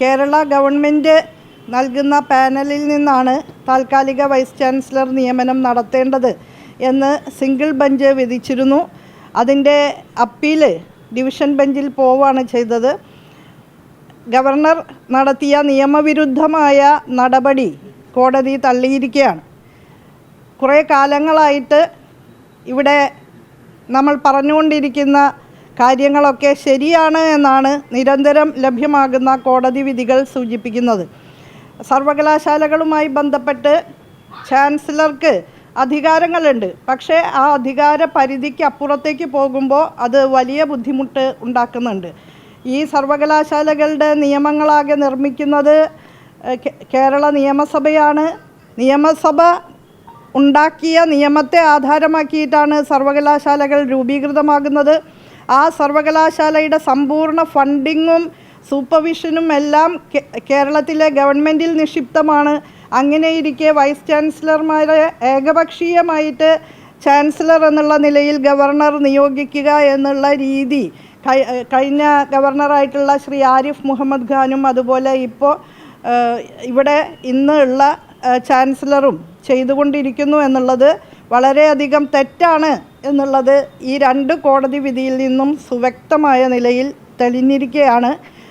Kerala government നൽകുന്ന പാനലിൽ നിന്നാണ് താൽക്കാലിക വൈസ് ചാൻസലർ നിയമനം നടത്തേണ്ടത് എന്ന് സിംഗിൾ ബെഞ്ച് വിധിച്ചിരുന്നു. അതിന്റെ അപ്പീൽ ഡിവിഷൻ ബെഞ്ചിൽ പോവുകയാണ് ചെയ്തത്. ഗവർണർ നടത്തിയ നിയമവിരുദ്ധമായ നടപടി കോടതി തള്ളിയിരിക്കുകയാണ്. കുറേ കാലങ്ങളായിട്ട് ഇവിടെ നമ്മൾ പറഞ്ഞുകൊണ്ടിരിക്കുന്ന കാര്യങ്ങളൊക്കെ ശരിയാണ് എന്നാണ് നിരന്തരം ലഭ്യമാകുന്ന കോടതി വിധികൾ സൂചിപ്പിക്കുന്നത്. സർവകലാശാലകളുമായി ബന്ധപ്പെട്ട് ചാൻസലർക്ക് അധികാരങ്ങളുണ്ട്. പക്ഷേ ആ അധികാര പരിധിക്ക് അപ്പുറത്തേക്ക് പോകുമ്പോൾ അത് വലിയ ബുദ്ധിമുട്ട് ഉണ്ടാക്കുന്നുണ്ട്. ഈ സർവകലാശാലകളുടെ നിയമങ്ങളാകെ നിർമ്മിക്കുന്നത് കേരള നിയമസഭയാണ്. നിയമസഭ ഉണ്ടാക്കിയ നിയമത്തെ ആധാരമാക്കിയിട്ടാണ് സർവകലാശാലകൾ രൂപീകൃതമാകുന്നത്. ആ സർവകലാശാലയുടെ സമ്പൂർണ ഫണ്ടിങ്ങും സൂപ്പർവിഷനും എല്ലാം കേരളത്തിലെ ഗവൺമെന്റിൽ നിക്ഷിപ്തമാണ്. അങ്ങനെയിരിക്കെ വൈസ് ചാൻസലർമാരെ ഏകപക്ഷീയമായിട്ട് ചാൻസലർ എന്നുള്ള നിലയിൽ ഗവർണർ നിയോഗിക്കുക എന്നുള്ള രീതി കഴി- കഴിഞ്ഞ ഗവർണറായിട്ടുള്ള ശ്രീ ആരിഫ് മുഹമ്മദ് ഖാനും അതുപോലെ ഇപ്പോൾ ഇവിടെ ഇന്നുള്ള ചാൻസലറും ചെയ്തുകൊണ്ടിരിക്കുന്നു എന്നുള്ളത് വളരെയധികം തെറ്റാണ് എന്നുള്ളത് ഈ രണ്ട് കോടതി വിധിയിൽ നിന്നും സുവ്യക്തമായ നിലയിൽ തെളിഞ്ഞിരിക്കുകയാണ്